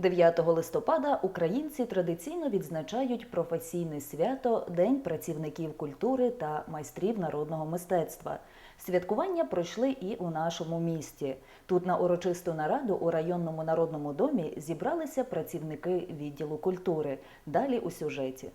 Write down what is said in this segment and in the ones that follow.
9 листопада українці традиційно відзначають професійне свято День працівників культури та майстрів народного мистецтва. Святкування пройшли і у нашому місті. Тут на урочисту нараду у районному народному домі зібралися працівники відділу культури. Далі у сюжеті.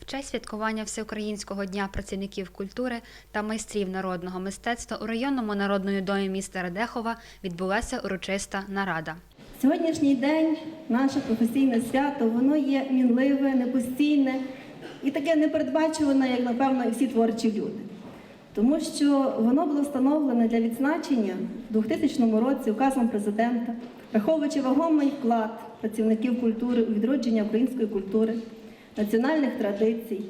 В честь святкування Всеукраїнського дня працівників культури та майстрів народного мистецтва у районному народному домі міста Радехова відбулася урочиста нарада. Сьогоднішній день, наше професійне свято, воно є мінливе, непостійне і таке непередбачуване, як напевно, і всі творчі люди. Тому що воно було встановлене для відзначення в 2000 році указом президента, враховуючи вагомий вклад працівників культури у відродження української культури, національних традицій,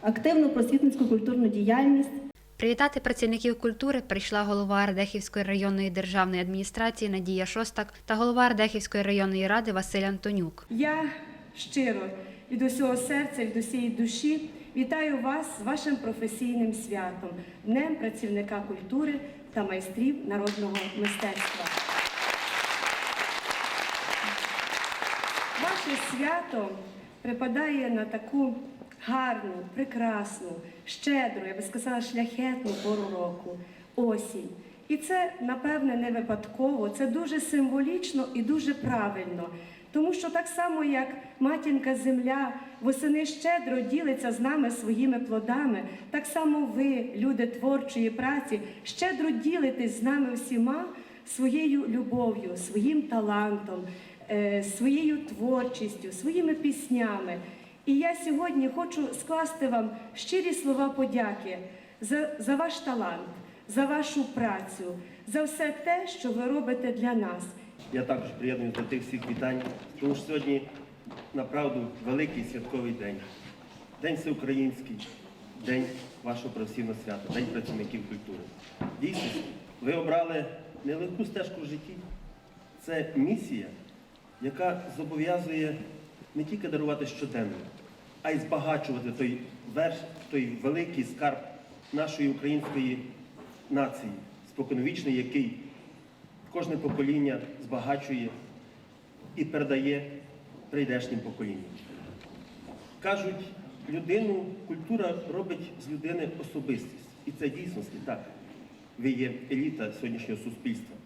активну просвітницьку культурну діяльність. Привітати працівників культури прийшла голова Радехівської районної державної адміністрації Надія Шостак та голова Радехівської районної ради Василь Антонюк. Я щиро від усього серця, від усієї душі вітаю вас з вашим професійним святом, Днем працівника культури та майстрів народного мистецтва. Ваше свято припадає на таку гарну, прекрасну, щедру, я би сказала, шляхетну пору року, осінь. І це, напевне, не випадково, це дуже символічно і дуже правильно. Тому що так само, як матінка земля восени щедро ділиться з нами своїми плодами, так само ви, люди творчої праці, щедро ділитесь з нами всіма своєю любов'ю, своїм талантом, е, своєю творчістю, своїми піснями. І я сьогодні хочу скласти вам щирі слова подяки за, за ваш талант, за вашу працю, за все те, що ви робите для нас. Я також приєднуюся до тих всіх вітань, тому що сьогодні направду великий святковий день. День всеукраїнський, день вашого професійного свята, день працівників культури. Дійсно, ви обрали нелегку стежку в житті. Це місія, яка зобов'язує не тільки дарувати щоденно, а й збагачувати той верш, той великий скарб нашої української нації, споконвічний, який кожне покоління збагачує і передає прийдешнім поколінням. Кажуть, людину культура робить з людини особистість. І це дійсності так. Ви є еліта сьогоднішнього суспільства.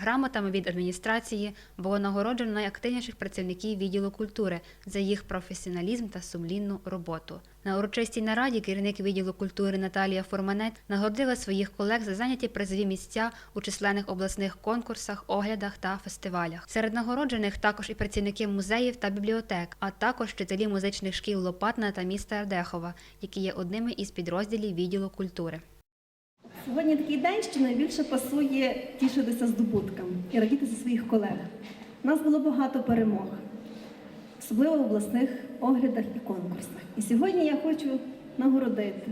Грамотами від адміністрації було нагороджено найактивніших працівників відділу культури за їх професіоналізм та сумлінну роботу. На урочистій нараді керівник відділу культури Наталія Форманець нагородила своїх колег за зайняті призові місця у численних обласних конкурсах, оглядах та фестивалях. Серед нагороджених також і працівники музеїв та бібліотек, а також вчителі музичних шкіл Лопатна та міста Ардехова, які є одними із підрозділів відділу культури. Сьогодні такий день, що найбільше пасує тішитися здобутками і радіти за своїх колег. У нас було багато перемог, особливо в обласних оглядах і конкурсах. І сьогодні я хочу нагородити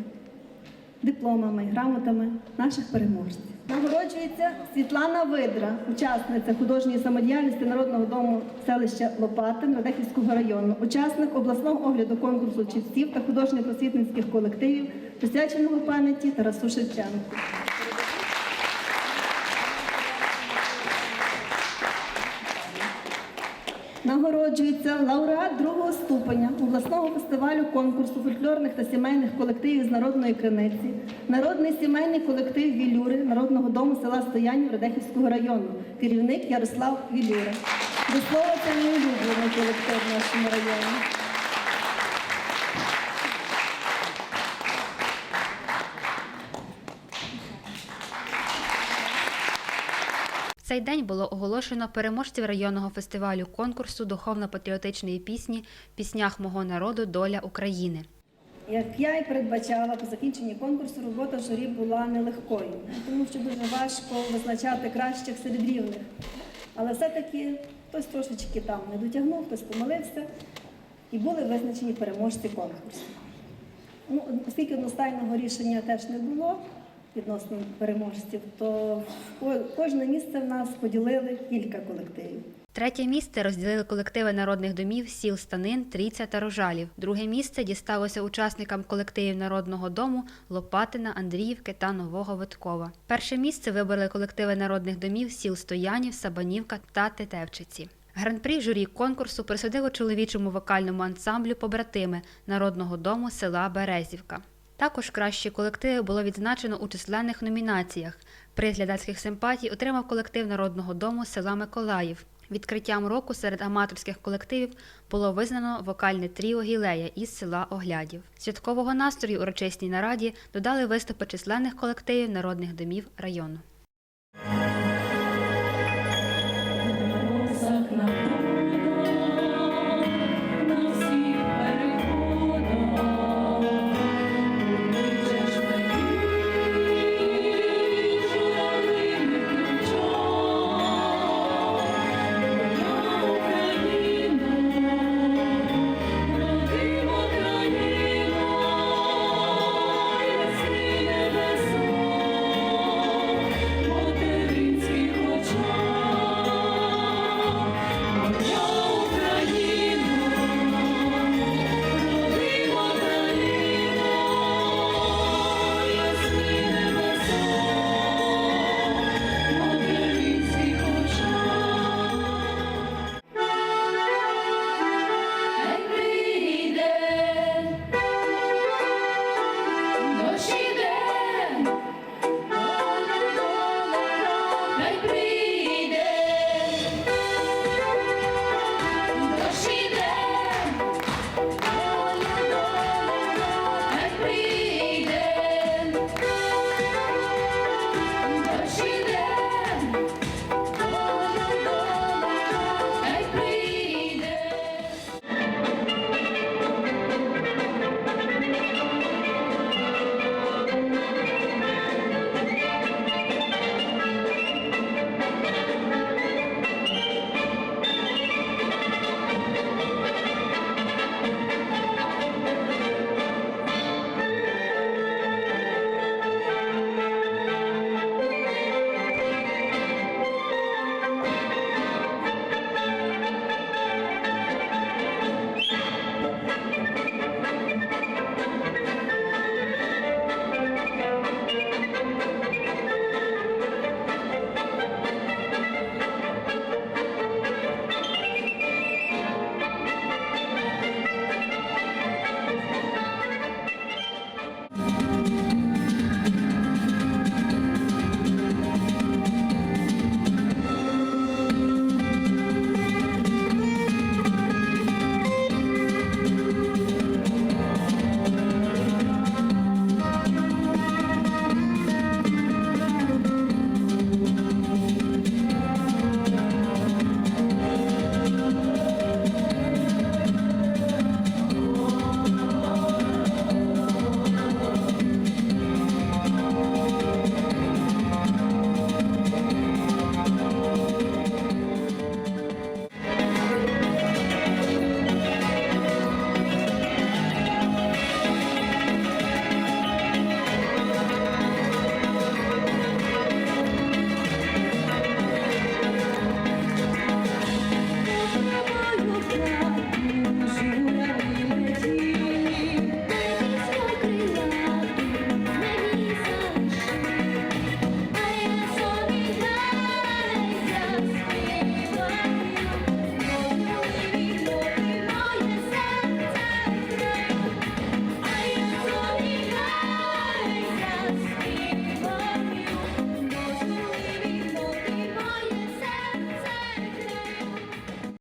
дипломами грамотами наших переможців. Нагороджується Світлана Видра, учасниця художньої самодіяльності Народного дому селища Лопатин Радехівського району, учасник обласного огляду конкурсу чистів та художньо-просвітницьких колективів, присвяченого пам'яті Тарасу Шевченку. Нагороджується лауреат другого ступеня обласного фестивалю конкурсу фольклорних та сімейних колективів з народної криниці, народний сімейний колектив Вілюри Народного дому села Стоянів Радехівського району, керівник Ярослав Вілюра. До слова, це мій улюблений колектив в нашому районі. Цей день було оголошено переможців районного фестивалю конкурсу духовно-патріотичної пісні піснях мого народу Доля України. Як я і передбачала, по закінченні конкурсу робота в журі була нелегкою, тому що дуже важко визначати кращих серед рівних. Але все-таки хтось трошечки там не дотягнув, хтось помилився, і були визначені переможці конкурсу. Ну, оскільки одностайного рішення теж не було відносно переможців, то кожне місце в нас поділили кілька колективів. Третє місце розділили колективи народних домів сіл Станин, Трійця та Рожалів. Друге місце дісталося учасникам колективів народного дому Лопатина, Андріївки та Нового Виткова. Перше місце вибрали колективи народних домів сіл Стоянів, Сабанівка та Тетевчиці. Гран-прі журі конкурсу присудило чоловічому вокальному ансамблю побратими народного дому села Березівка. Також кращі колективи було відзначено у численних номінаціях. Приз глядацьких симпатій отримав колектив народного дому села Миколаїв. Відкриттям року серед аматорських колективів було визнано вокальне тріо Гілея із села Оглядів. Святкового настрою урочисній нараді додали виступи численних колективів народних домів району.